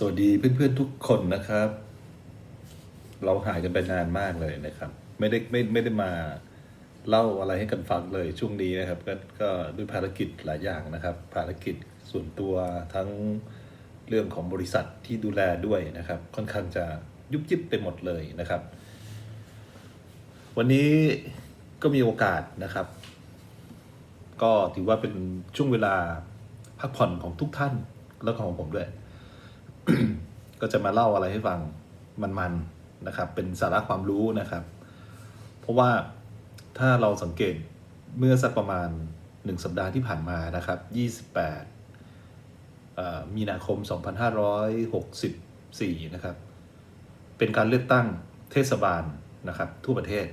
สวัสดีเพื่อนๆทุกคนนะครับ เราหายกันไปนานมากเลยนะครับ ไม่ได้ไม่ไม่ได้มาเล่าอะไรให้กันฟังเลยช่วงนี้นะครับก็ก็ด้วยภารกิจหลายอย่างนะครับ ภารกิจส่วนตัวทั้งเรื่องของบริษัทที่ดูแลด้วยนะครับ ค่อนข้างจะยุบยิบไปหมดเลยนะครับ วันนี้ก็มีโอกาสนะครับ ก็ถือว่าเป็นช่วงเวลาพักผ่อนของทุกท่านแล้วก็ของผมด้วย ก็จะมาเล่าอะไรให้ฟังมันๆนะครับ เป็นสาระความรู้นะครับ เพราะว่าถ้าเราสังเกตเมื่อสักประมาณ 1 สัปดาห์ที่ผ่านมานะครับ 28 มีนาคม 2564 นะครับ เป็นการเลือกตั้งเทศบาลนะครับ ทั่วประเทศ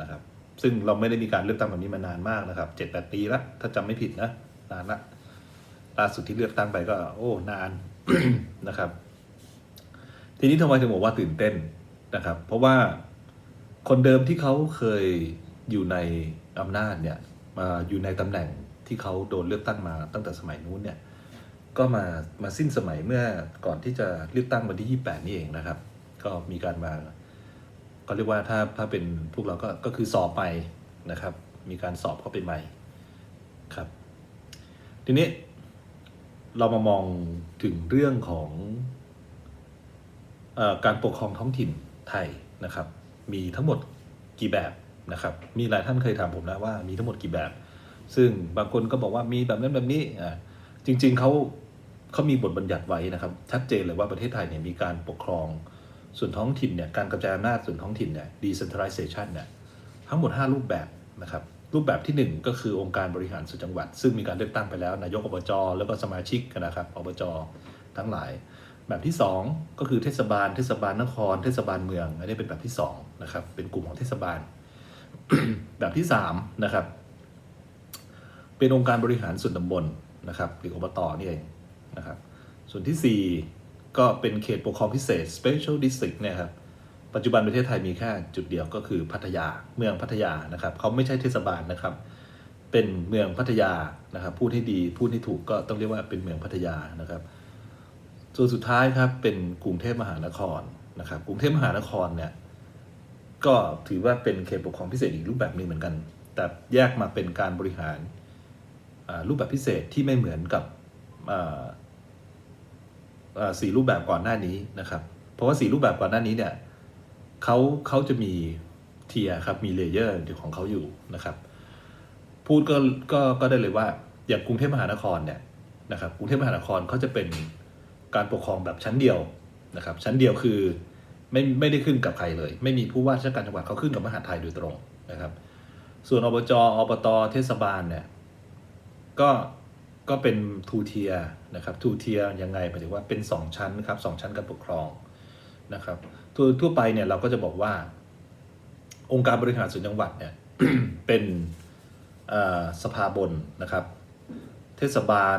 นะครับ ซึ่งเราไม่ได้มีการเลือกตั้งแบบนี้มานานมากนะครับเจ็ดแปดปีล้วถ้าจำไม่ผิดนะนานละล่าสุดที่เลือกตั้งไปก็ โอ้ นาน นะครับ ทีนี้ทำไมถึงบอกว่าตื่นเต้นนะครับ เพราะว่าคนเดิมที่เขาเคยอยู่ในอำนาจเนี่ยมาอยู่ในตำแหน่งที่เขาโดนเลือกตั้งมาตั้งแต่สมัยนู้นเนี่ยก็มามาสิ้นสมัยเมื่อก่อนที่จะเลือกตั้งวันที่ 28 นี่เองนะครับ ก็มีการมาก็เรียกว่าถ้าถ้าเป็นพวกเราก็ก็คือสอบไปนะครับ มีการสอบเข้าไปใหม่ครับ ทีนี้ เรามามองถึงเรื่องของออการปกครองท้องถิ่นไทยนะครับ มีทั้งหมดกี่แบบนะครับ มีหลายท่านเคยถามผมนะว่ามีทั้งหมดกี่แบบ ซึ่งบางคนก็บอกว่ามีแบบนั้นแบบนี้อ่าจริง ๆเขาเขามีบทบัญญัติไว้นะครับ ชัดเจนเลยว่าประเทศไทยเนี่ยมีการปกครองส่วนท้องถิ่นเนี่ยการกระจายอำนาจส่วนท้องถิ่นเนี่ย decentralization เนี่ยทั้งหมด 5 รูปแบบนะครับ รูปแบบทีหนึ่1 ก็คือองค์การบริหารส่วนจังหวัด ซึ่งมีการเลือกตั้งไปแล้วนายกอบจแล้วก็สมาชิกนะครับอบจทั้งหลาย แบบที่ 2 ก็คือเทศบาล เทศบาลนคร เทศบาลเมืองอันนี้เป็นแบบที่2นะครับเป็นกลุ่มของเทศบาล แบบที่3นะครับเป็นองค์การบริหารส่วนตำบลนะครับหรืออบตนี่เองนะครับส่วนที่ 4 ก็เป็นเขตปกครองพิเศษ special district เนี่ยครับ ปัจจุบันประเทศไทยมีแค่จุดเดียวก็คือพัทยาเมืองพัทยานะครับเขาไม่ใช่เทศบาลนะครับ เป็นเมืองพัทยานะครับ พูดให้ดีพูดให้ถูกก็ต้องเรียกว่าเป็นเมืองพัทยานะครับส่วนสุดท้ายครับเป็นกรุงเทพมหานครนะครับ กรุงเทพมหานครเนี่ยก็ถือว่าเป็นเขตปกครองพิเศษอีกรูปแบบหนึงเหมือนกัน แต่แยกมาเป็นการบริหารรูปแบบพิเศษที่ไม่เหมือนกับสี่รูปแบบก่อนหน้านี้นะครับ เพราะว่าสี่รูปแบบก่อนหน้านี้เนี่ย เขาเขาจะมีเทียครับมีเลเยอร์ของเขาอยู่นะครับ พูดก็ก็ก็ได้เลยว่าอย่างกรุงเทพมหานครเนี่ยนะครับกรุงเทพมหานครเขาจะเป็นการปกครองแบบชั้นเดียวนะครับ ชั้นเดียวคือไม่ไม่ได้ขึ้นกับใครเลย ไม่มีผู้ว่าราชการจังหวัดเขาขึ้นกับมหาดไทยโดยตรงนะครับ ส่วนอบจอบตเทศบาลเนี่ยก็ก็เป็นทูเทียนะครับทูเทียยังไงหมายถึงว่าเป็น 2 ชั้นครับสองชั้นการปกครอง นะครับทั่วทั่วไปเนี่ยเราก็จะบอกว่า องค์การบริหารส่วนจังหวัดเนี่ยเป็นสภาบนนะครับ เทศบาล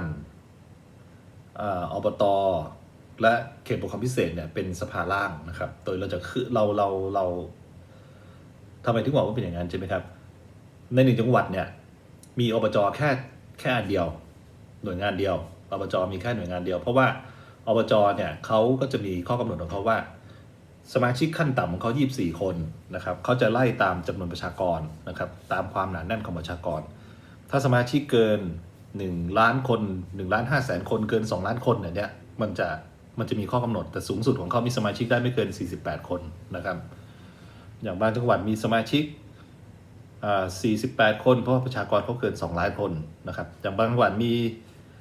อออบตและเขตปกครองพิเศษเนี่ยเป็นสภาล่างนะครับ โดยเราจะคือเราเราเราทำไมถึงบอกว่าเป็นอย่างนั้นใช่ไหมครับ ในหนึ่งจังหวัดเนี่ยมีอบจแค่แค่อันเดียว หน่วยงานเดียวอบจมีแค่หน่วยงานเดียว เพราะว่าอบจเนี่ยเขาก็จะมีข้อกำหนดของเขาว่า สมาชิกขั้นต่ำของเขา 24 คนนะครับเขาจะไล่ตามจำนวนประชากรนะครับตามความหนาแน่นของประชากร ถ้าสมาชิกเกิน 1 ล้านคน1ล้าน5แสนคนเกิน 2 ล้านคนเนี่ยมันจะมันจะมีข้อกำหนดแต่สูงสุดของเขามีสมาชิกได้ไม่เกิน 48 คนนะครับ อย่างบางจังหวัดมีสมาชิกอ่า48 คนเพราะว่าประชากรเขาเกิน 2 ล้านคนนะครับอย่างบางจังหวัดมี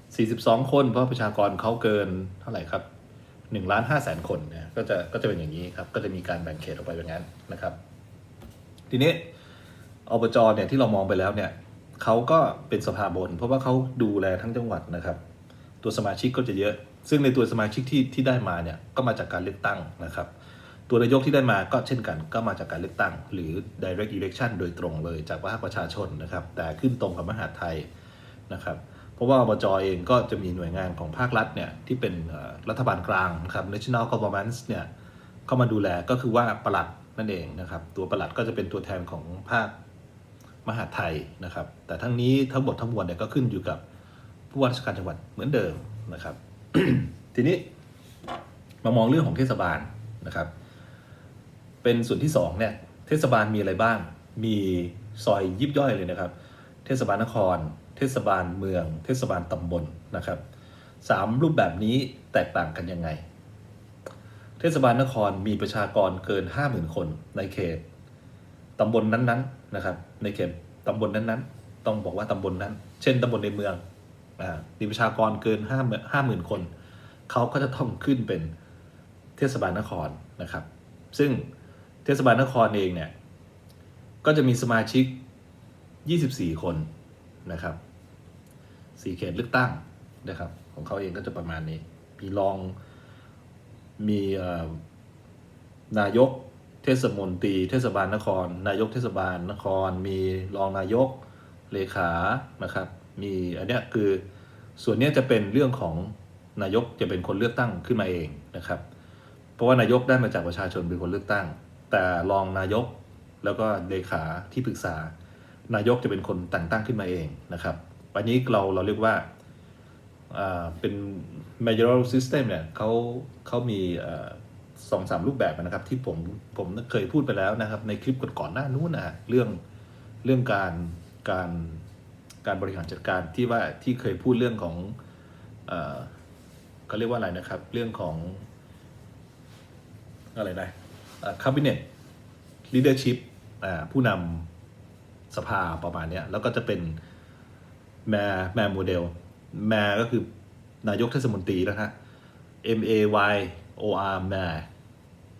42 คนเพราะประชากรเขาเกินเท่าไหร่ครับ หนึ่งล้านห้าแสนคนนี่ยก็จะก็จะเป็นอย่างนี้ครับ ก็จะมีการแบ่งเขตออกไปอย่างนั้นนะครับ ทีนี้อบจเนี่ยที่เรามองไปแล้วเนี่ยเขาก็เป็นสภาบน เพราะว่าเขาดูแลทั้งจังหวัดนะครับ ตัวสมาชิกก็จะเยอะ ซึ่งในตัวสมาชิกที่ที่ได้มาเนี่ยก็มาจากการเลือกตั้งนะครับ ตัวนายกที่ได้มาก็เช่นกัน ก็มาจากการเลือกตั้ง หรือ direct election โดยตรงเลยจากภาคประชาชนนะครับ แต่ขึ้นตรงกับมหาไทยนะครับ ราะว่าอบจอเองก็จะมีหน่วยงานของภาครัฐเนี่ยที่เป็นรัฐบาลกลางนะครับ national government เนี่ยเข้ามาดูแลก็คือว่าประหลัดนั่นเองนะครับ ตัวประหลัดก็จะเป็นตัวแทนของภาคมหาไทยนะครับ แต่ทั้งนี้ทั้งหมดทั้งมวลเนี่ยก็ขึ้นอยู่กับผู้ว่าราชการจังหวัดเหมือนเดิมนะครับ ทีนี้มามองเรื่องของเทศบาลนะครับ เป็นส่วนที่สองเนี่ยเทศบาลมีอะไรบ้าง มีซอยยิบย่อยเลยนะครับ เทศบาลนคร เทศบาลเมือง เทศบาลตำบลนะครับสามรูปแบบนี้แตกต่างกันยังไง เทศบาลนครมีประชากรเกิน 50,000 คนในเขตตำบลนั้นๆนะครับ ในเขตตำบลนั้นๆ ต้องบอกว่าตำบลนั้น เช่นตำบลในเมืองอมีประชากรเกิน50,000 คน เขาก็จะต้องขึ้นเป็นเทศบาลนครนะครับ ซึ่งเทศบาลนครเองเนี่ยก็จะมีสมาชิก 24 คนนะครับ สี่เขตเลือกตั้งนะครับ ของเขาเองก็จะประมาณนี้ มีรองมีนายกเทศมนตรี เทศบาลนคร นายกเทศบาลนคร มีรองนายกเลขานะครับ มีอันเนี้ยคือส่วนนี้จะเป็นเรื่องของนายกจะเป็นคนเลือกตั้งขึ้นมาเองนะครับ เพราะว่านายกได้มาจากประชาชนเป็นคนเลือกตั้ง แต่รองนายกแล้วก็เลขาที่ปรึกษา นายกจะเป็นคนแต่งตั้งขึ้นมาเองนะครับ อันนี้เราเราเรียกว่าเป็น mayoral system เนี่ยเขาเขามีสองสามรูปแบบนะครับ ที่ผมผมเคยพูดไปแล้วนะครับ ในคลิปก่อนๆหน้านู้นนะเรื่องเรื่องการการการบริหารจัดการที่ว่าที่เคยพูดเรื่องของเอ่อเขาเรียกว่าอะไรนะครับ เรื่องของอะไรนะคาบิเนตลีดเดอร์ชิพผู้นำสภาประมาณเนี้ยแล้วก็จะเป็น แมแมโมเดลแมก็คือนายกเทศมนตรีนะฮะ M A Y O R แม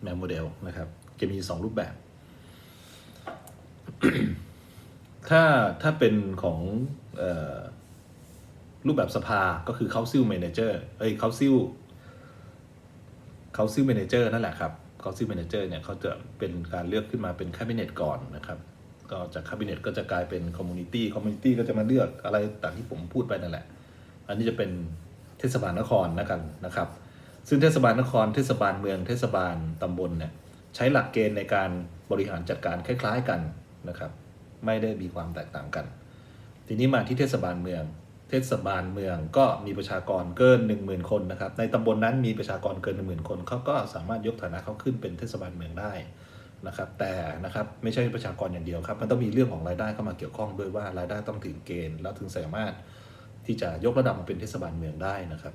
แมโมเดลนะครับจะมีสองรูปแบบ ถ้าถ้าเป็นของออรูปแบบสภาก็คือ Council Manager เอ้ย Council Council Manager นั่นแหละครับ Council Manager เนี่ยเขาจะเป็นการเลือกขึ้นมาเป็น Cabinet ก่อนนะครับ ก็จาก Cabinet ก็จะกลายเป็น Community Community ก็จะมาเลือกอะไรต่างที่ผมพูดไปนั่นแหละ อันนี้จะเป็นเทศบาลนครนะกันนะครับ ซึ่งเทศบาลนคร เทศบาลเมือง เทศบาลตำบลเนี่ยใช้หลักเกณฑ์ในการบริหารจัดการคล้าย ๆกันนะครับ ไม่ได้มีความแตกต่างกัน ทีนี้มาที่เทศบาลเมือง เทศบาลเมืองก็มีประชากรเกิน 1 0,000 คนนะครับ ในตำบลนั้นมีประชากรเกิน 1 0,000 คนเขาก็สามารถยกฐานะเขาขึ้นเป็นเทศบาลเมืองได้ นะครับแต่นะครับไม่ใช่ประชากรอย่างเดียวครับ มันต้องมีเรื่องของรายได้เข้ามาเกี่ยวข้องด้วยว่ารายได้ต้องถึงเกณฑ์ แล้วถึงสามารถที่จะยกระดับมาเป็นเทศบาลเมืองได้นะครับ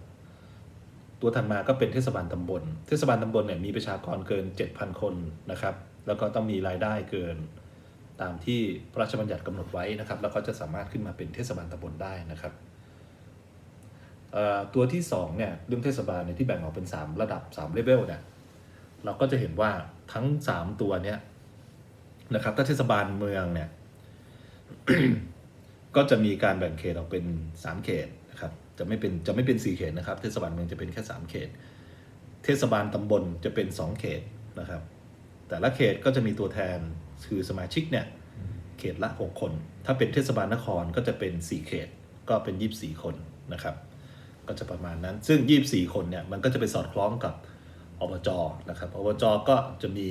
ตัวถัดมาก็เป็นเทศบาลตำบล เทศบาลตำบลเนี่ยมีประชากรเกิน 7,000 คนนะครับ แล้วก็ต้องมีรายได้เกินตามที่พระราชบัญญัติกำหนดไว้นะครับ แล้วก็จะสามารถขึ้นมาเป็นเทศบาลตำบลได้นะครับตัวที่2เนี่ยเรื่องเทศบาลเนี่ยที่แบ่งออกเป็น 3 ระดับ3เลเวลเนี่ยเราก็จะเห็นว่า ทั้ง3ตัวเนี่ยนะครับถ้าเทศบาลเมืองเนี่ย ก็จะมีการแบ่งเขตออกเป็น3เขตนะครับ จะไม่เป็นจะไม่เป็น4เขตนะครับ เทศบาลเมืองจะเป็นแค่3เขต เทศบาลตำบลจะเป็น2เขตนะครับ แต่ละเขตก็จะมีตัวแทนคือสมาชิกเนี่ย เขตละ6คน ถ้าเป็นเทศบาลนครก็จะเป็น4เขต ก็เป็น24คนนะครับ ก็จะประมาณนั้น ซึ่ง24คนเนี่ยมันก็จะไปสอดคล้องกับ อบจนะครับอบจก็จะมี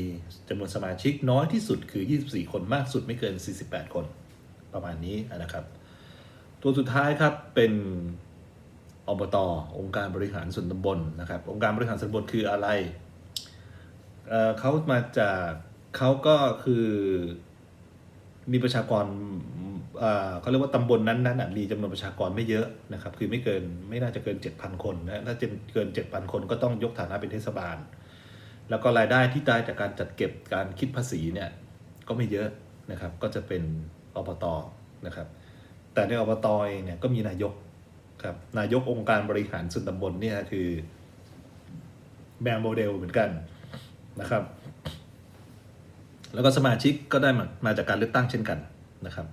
จำนวนสมาชิกน้อยที่สุดคือ 24 คนมากสุดไม่เกิน 48 คนประมาณนี้นะครับ ตัวสุดท้ายครับเป็นอบตองค์การบริหารส่วนตำบลนะครับ องค์การบริหารส่วนตำบลคืออะไรเเขามาจากเขาก็คือมีประชากร เขาเรียกว่าตำบลนั้นๆน่ะมีจำนวนประชากรไม่เยอะนะครับ คือไม่เกินไม่น่าจะเกิน 7,000 คนนะถ้าเกิน 7,000 คนก็ต้องยกฐานะเป็นเทศบาล แล้วก็รายได้ที่ได้จากการจัดเก็บการคิดภาษีเนี่ยก็ไม่เยอะนะครับ ก็จะเป็นอบตนะครับ แต่ในอบตเองเนี่ยก็มีนายกครับนายกองค์การบริหารส่วนตำบลเนี่ยคือแบงโมเดลเหมือนกันนะครับ แล้วก็สมาชิกก็ได้มามาจากการเลือกตั้งเช่นกันนะครับ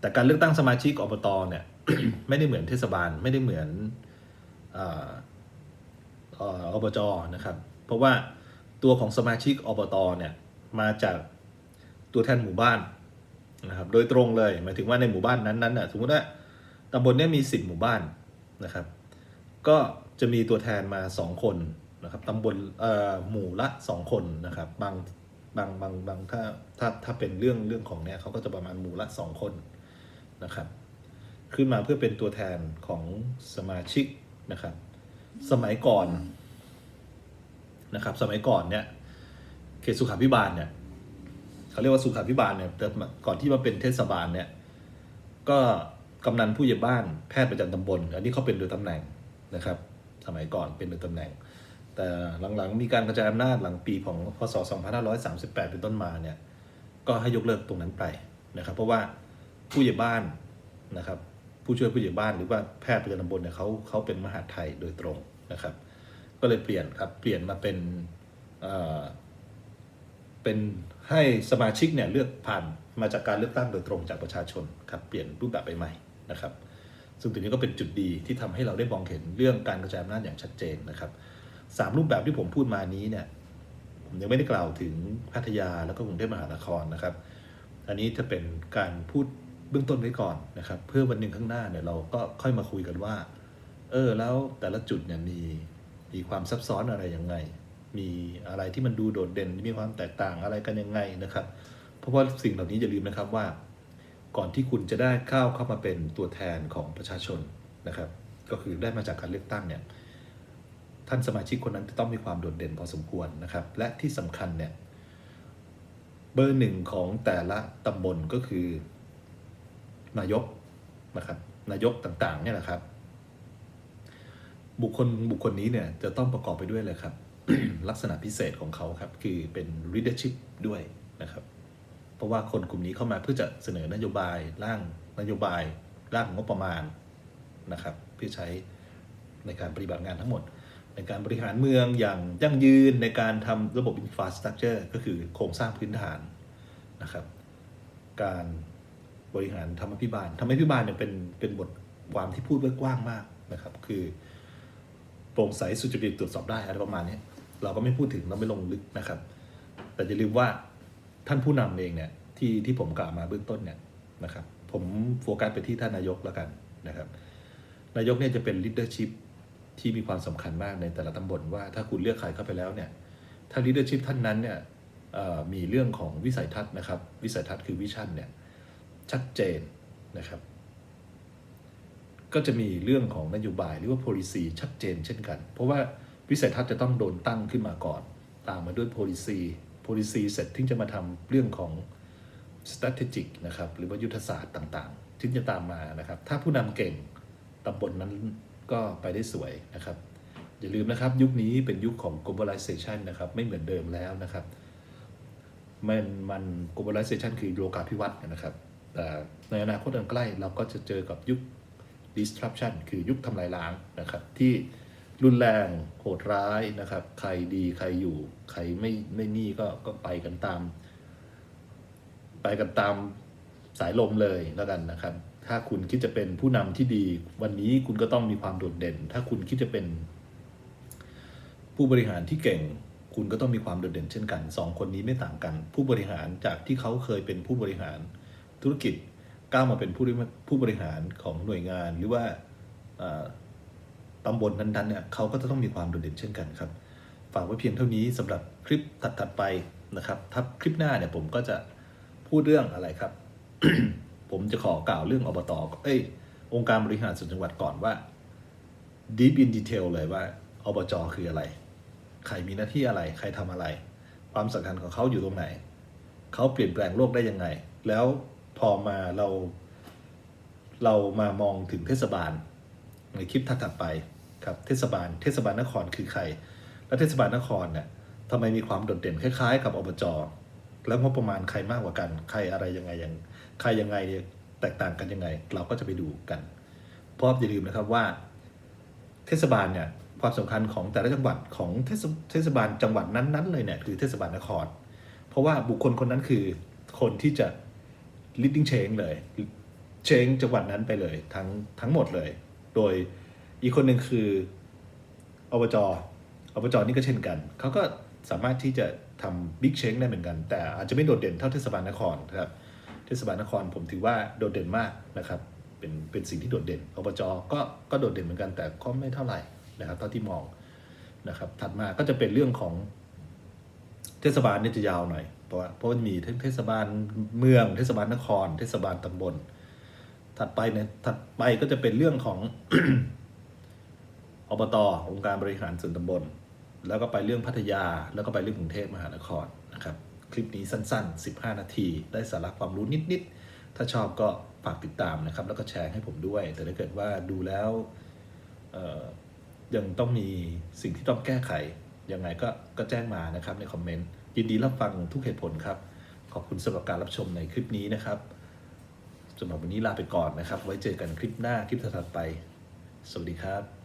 แต่การเลือกตั้งสมาชิกอบตเนี่ยไม่ได้เหมือนเทศบาลไม่ได้เหมือนอบจนะครับ เพราะว่าตัวของสมาชิกอบตเนี่ยมาจากตัวแทนหมู่บ้านนะครับโดยตรงเลยหมายถึงว่าในหมู่บ้านนั้นๆน่ะสมมติว่าตำบลนี้มีสิบหมู่บ้านนะครับ ก็จะมีตัวแทนมาสองคนนะครับตำบลหมู่ละสองคนนะครับบางบางบางบางถ้าถ้าถ้าเป็นเรื่องเรื่องของเนี้ยเขาก็จะประมาณหมู่ละสองคน นะครับ ขึ้นมาเพื่อเป็นตัวแทนของสมาชิกนะครับ สมัยก่อนนะครับ สมัยก่อนเนี่ยเขตสุขาพิบาลเนี่ยเขาเรียกว่าสุขาพิบาลเนี่ยแต่ก่อนที่มาเป็นเทศบาลเนี่ยก็กำนันผู้ใหญ่บ้านแพทย์ประจำตำบล อันนี้เขาเป็นโดยตำแหน่งนะครับ สมัยก่อนเป็นโดยตำแหน่ง แต่หลังๆมีการกระจายอำนาจหลังปีของพศ 2538 เป็นต้นมาเนี่ยก็ให้ยกเลิกตรงนั้นไปนะครับ เพราะว่า ผู้ใหญ่บ้านนะครับ ผู้ช่วยผู้ใหญ่บ้านหรือว่าแพทย์ประจำตำบลเนี่ยเขาเขาเป็นมหาดไทยโดยตรงนะครับ ก็เลยเปลี่ยนครับเปลี่ยนมาเป็นเอ่อเป็นให้สมาชิกเนี่ยเลือกผ่านมาจากการเลือกตั้งโดยตรงจากประชาชนครับเปลี่ยนรูปแบบไปใหม่นะครับ ซึ่งตรงนี้ก็เป็นจุดดีที่ทำให้เราได้มองเห็นเรื่องการกระจายอำนาจอย่างชัดเจนนะครับสามรูปแบบที่ผมพูดมานี้เนี่ยผมยังไม่ได้กล่าวถึงพัทยาแล้วก็กรุงเทพมหานครนะครับ อันนี้จะเป็นการพูด เบื้องต้นไว้ก่อนนะครับ เพื่อวันหนึ่งข้างหน้าเนี่ยเราก็ค่อยมาคุยกันว่า เออแล้วแต่ละจุดเนี่ยมีมีความซับซ้อนอะไรยังไง มีอะไรที่มันดูโดดเด่น มีความแตกต่างอะไรกันยังไงนะครับ เพราะว่าสิ่งเหล่านี้อย่าลืมนะครับว่า ก่อนที่คุณจะได้เข้าเข้ามาเป็นตัวแทนของประชาชนนะครับ ก็คือได้มาจากการเลือกตั้งเนี่ยท่านสมาชิกคนนั้นจะต้องมีความโดดเด่นพอสมควรนะครับ และที่สำคัญเนี่ยเบอร์หนึ่งของแต่ละตำบลก็คือ นายกนะครับ นายกต่างๆเนี่ยนะครับ บุคคลบุคคลนี้เนี่ยจะต้องประกอบไปด้วยเลยครับ ลักษณะพิเศษของเขาครับ คือเป็น leadership ด้วยนะครับ เพราะว่าคนกลุ่มนี้เข้ามาเพื่อจะเสนอนโยบายร่างนโยบายร่างงบประมาณนะครับ เพื่อใช้ในการปฏิบัติงานทั้งหมด ในการบริหารเมืองอย่างยั่งยืนในการทำระบบ infrastructure ก็คือโครงสร้างพื้นฐานนะครับ การ บริหารธรรมพิบาลธรรมพิบาลเนี่ยเป็นเป็นบทความที่พูดไว้กว้างมากนะครับ คือโปร่งใสสุจริตตรวจสอบได้อะไรประมาณนี้เราก็ไม่พูดถึงเราไม่ลงลึกนะครับ แต่อย่าลืมว่าท่านผู้นำเองเนี่ยที่ที่ผมกล่าวมาเบื้องต้นเนี่ยนะครับ ผมโฟกัสไปที่ท่านนายกแล้วกันนะครับ นายกเนี่ยจะเป็น leadership ที่มีความสำคัญมากในแต่ละตำบลว่าถ้าคุณเลือกใครเข้าไปแล้วเนี่ยถ้า leadership ท่านนั้นเนี่ยมีเรื่องของวิสัยทัศน์นะครับ วิสัยทัศน์คือวิชั่นเนี่ย ชัดเจนนะครับ ก็จะมีเรื่องของนโยบายหรือว่า policy ชัดเจนเช่นกัน เพราะว่าวิสัยทัศน์จะต้องโดนตั้งขึ้นมาก่อน ตามมาด้วย policy policy เสร็จถึงจะมาทำเรื่องของ strategic นะครับหรือว่ายุทธศาสตร์ต่างๆ ที่จะตามมานะครับ ถ้าผู้นำเก่งตำบลนนั้นก็ไปได้สวยนะครับ อย่าลืมนะครับยุคนี้เป็นยุคของ globalization นะครับไม่เหมือนเดิมแล้วนะครับ มันมัน globalization คือโลกาภิวัตน์นะครับ แต่ในอนาคตอันใกล้เราก็จะเจอกับยุค disruption คือยุคทำลายล้างนะครับ ที่รุนแรงโหดร้ายนะครับ ใครดีใครอยู่ ใครไม่ไม่นี่ก็ก็ไปกันตาม ไปกันตามสายลมเลยแล้วกันนะครับ ถ้าคุณคิดจะเป็นผู้นำที่ดี วันนี้คุณก็ต้องมีความโดดเด่น ถ้าคุณคิดจะเป็น ผู้บริหารที่เก่ง คุณก็ต้องมีความโดดเด่นเช่นกันสองคนนี้ไม่ต่างกัน ผู้บริหารจากที่เขาเคยเป็นผู้บริหาร ธุรกิจก้าวมาเป็นผู้บริผู้บริหารของหน่วยงานหรือว่าตำบลนั้นๆเนี่ยเขาก็จะต้องมีความโดดเด่นเช่นกันครับ ฝากไว้เพียงเท่านี้สำหรับคลิปถัดๆไปนะครับถ้าคลิปหน้าเนี่ยผมก็จะพูดเรื่องอะไรครับ ผมจะขอกล่าวเรื่องอบตเอ้ยองค์การบริหารส่วนจังหวัดก่อนว่า deep in detail เลยว่าอบจคืออะไร ใครมีหน้าที่อะไร ใครทำอะไร ความสำคัญของเขาอยู่ตรงไหน เขาเปลี่ยนแปลงโลกได้ยังไง แล้ว พอมาเรา เรามามองถึงเทศบาล ในคลิปถัดไปครับเทศบาล เทศบาลนครคือใคร และเทศบาลนครเนี่ยทำไมมีความโดดเด่นคล้ายๆ กับอบจแล้วงบประมาณใครมากกว่ากัน ใครอะไรยังไงยังใครยังไงแตกต่างกันยังไง เราก็จะไปดูกัน เพราะอย่าลืมนะครับว่า เทศบาลเนี่ยความสำคัญของแต่ละจังหวัดของเทศบาลจังหวัดนั้นๆเลยเนี่ยคือเทศบาลนคร เพราะว่าบุคคลคนนั้นคือคนที่จะ leading change เลย change จังหวัดนั้นไปเลย ทั้งทั้งหมดเลย โดยอีกคนหนึ่งคืออบจอบจนี่ก็เช่นกัน เขาก็สามารถที่จะทำ big change ได้เหมือนกัน แต่อาจจะไม่โดดเด่นเท่าเทศบาลนครครับเทศบาลนครผมถือว่าโดดเด่นมากนะครับเป็นเป็นสิ่งที่โดดเด่นอบจก็ก็โดดเด่นเหมือนกันแต่ก็ไม่เท่าไหร่นะครับเท่าที่มองนะครับถัดมาก็จะเป็นเรื่องของ เทศบาลนี่จะยาวหน่อย เพราะว่าเพราะมันมีทั้งเทศบาลเมือง เทศบาลนคร เทศบาลตำบล ถัดไปเนี่ยถัดไปก็จะเป็นเรื่องของอบตองค์การบริหารส่วนตำบล แล้วก็ไปเรื่องพัทยา แล้วก็ไปเรื่องกรุงเทพมหานครนะครับ คลิปนี้สั้น ๆ 15 นาที ได้สาระความรู้นิด ๆ ถ้าชอบก็ฝากติดตามนะครับ แล้วก็แชร์ให้ผมด้วย แต่ถ้าเกิดว่าดูแล้วยังต้องมีสิ่งที่ต้องแก้ไข ยังไงก็ก็แจ้งมานะครับในคอมเมนต์ยินดีรับฟังทุกเหตุผลครับ ขอบคุณสำหรับการรับชมในคลิปนี้นะครับสำหรับวันนี้ลาไปก่อนนะครับ ไว้เจอกันคลิปหน้าคลิปถัดไป สวัสดีครับ